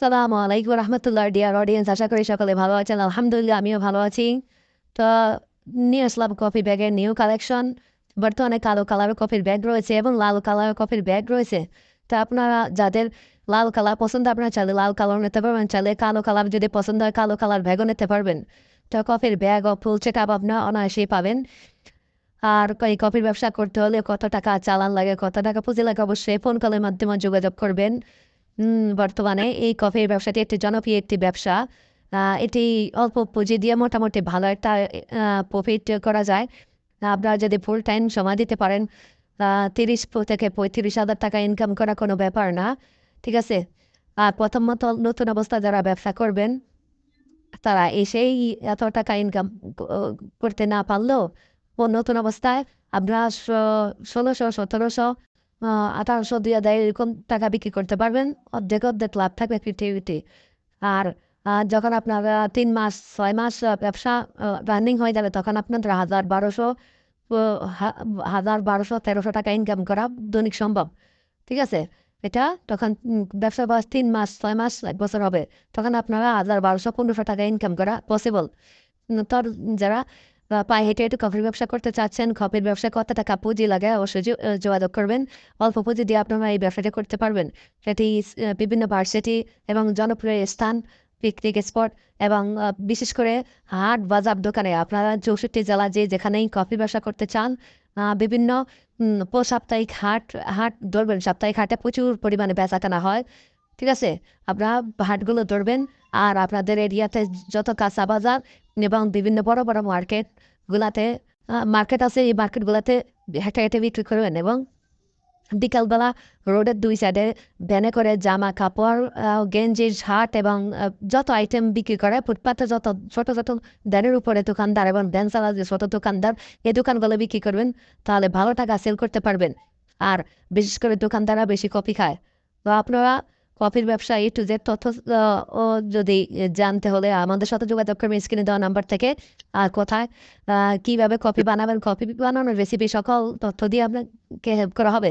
সালামু আলাইকুম রহমতুল্লাহ dear audience আশা করি সকলে ভালো আছেন। আলহামদুলিল্লাহ, আমিও ভালো আছি। তো নিয়ে আসলাম কফি ব্যাগের নিউ কালেকশন বর্তমানে কালো কালারের কফির ব্যাগ রয়েছে এবং লাল কালারের কফির ব্যাগ রয়েছে। তো, আপনারা যাদের লাল কালার পছন্দ, আপনারা চাইলে লাল কালার নিতে পারবেন, চাইলে কালো কালার যদি পছন্দ হয়, কালো কালার ব্যাগও নিতে পারবেন। তো কফির ব্যাগ ও ফুল চেক আপ আপনার অনায়াসেই পাবেন। আর এই কফির ব্যবসা করতে হলে কত টাকা চালান লাগে, কত টাকা পুঁজি লাগে, অবশ্যই ফোন কলের মাধ্যমে যোগাযোগ করবেন। বর্তমানে এই কফির ব্যবসাটি একটি জনপ্রিয় একটি ব্যবসা। এটি অল্প পুঁজি দিয়ে মোটামুটি ভালো একটা প্রফিট করা যায়। আপনারা যদি ফুল টাইম সময় দিতে পারেন তিরিশ থেকে পঁয়ত্রিশ হাজার টাকা ইনকাম করা কোনো ব্যাপার না, ঠিক আছে? আর প্রথমত নতুন অবস্থা যারা ব্যবসা করবেন, তারা এসেই এত টাকা ইনকাম করতে না পারলেও নতুন অবস্থায় আপনারা ষোলোশো, সতেরোশো আঠারোশো দুই হাজার এরকম টাকা বিক্রি করতে পারবেন। অর্ধেক অর্ধেক লাভ থাকবে ফিফটি আর যখন আপনার তিন মাস, ছয় মাস ব্যবসা রানিং হয়ে যাবে, তখন আপনাদের হাজার বারোশো হাজার বারোশো, তেরোশো টাকা ইনকাম করা দৈনিক সম্ভব। ঠিক আছে? এটা তখন ব্যবসা বয়স তিন মাস, ছয় মাস, এক বছর হবে। তখন আপনারা হাজার বারোশো, পনেরোশো টাকা ইনকাম করা পসিবল তোর যারা পায়ে হেঁটে হেঁটে কফির ব্যবসা করতে চাচ্ছেন কফির ব্যবসা কত টাকা পুঁজি লাগে অবশ্যই যোগাযোগ করবেন। অল্প পুঁজি দিয়ে আপনারা এই ব্যবসাটা করতে পারবেন। সেটি বিভিন্ন ভার্সিটি এবং জনপ্রিয় স্থান পিকনিক স্পট এবং বিশেষ করে হাট বাজার দোকানে আপনারা চৌষট্টি জেলা যে যেখানেই কফি ব্যবসা করতে চান বিভিন্ন সাপ্তাহিক হাট হাট ধরবেন। সাপ্তাহিক হাটে প্রচুর পরিমাণে বেচা কেনা হয়। ঠিক আছে? আপনারা হাটগুলো ধরবেন আর আপনাদের এরিয়াতে যত কাঁচা বাজার এবং বিভিন্ন বড় বড় মার্কেট গুলাতে মার্কেট আছে, এই মার্কেটগুলোতে হেঁটে হেঁটে বিক্রি করবেন এবং বিকালবেলা রোডের দুই সাইডে ভ্যানে করে জামা কাপড় গেঞ্জি শার্ট এবং যত আইটেম বিক্রি করে, ফুটপাতে যত ছোট ছোট ভ্যানের উপরে দোকানদার এবং ভ্যান চালা যে ছোট দোকানদার, এই দোকানগুলো বিক্রি করবেন, তাহলে ভালো টাকা সেল করতে পারবেন। আর বিশেষ করে দোকানদাররা বেশি কফি খায়। তো আপনারা কফির ব্যবসা এ টু জেড তথ্য যদি জানতে হলে আমাদের সাথে যোগাযোগ করবেন স্ক্রিনে দেওয়া নাম্বার থেকে। আর কোথায় কীভাবে কফি বানাবেন, কফি বানানোর রেসিপি সকল তথ্য দিয়ে আপনাকে হেল্প করা হবে।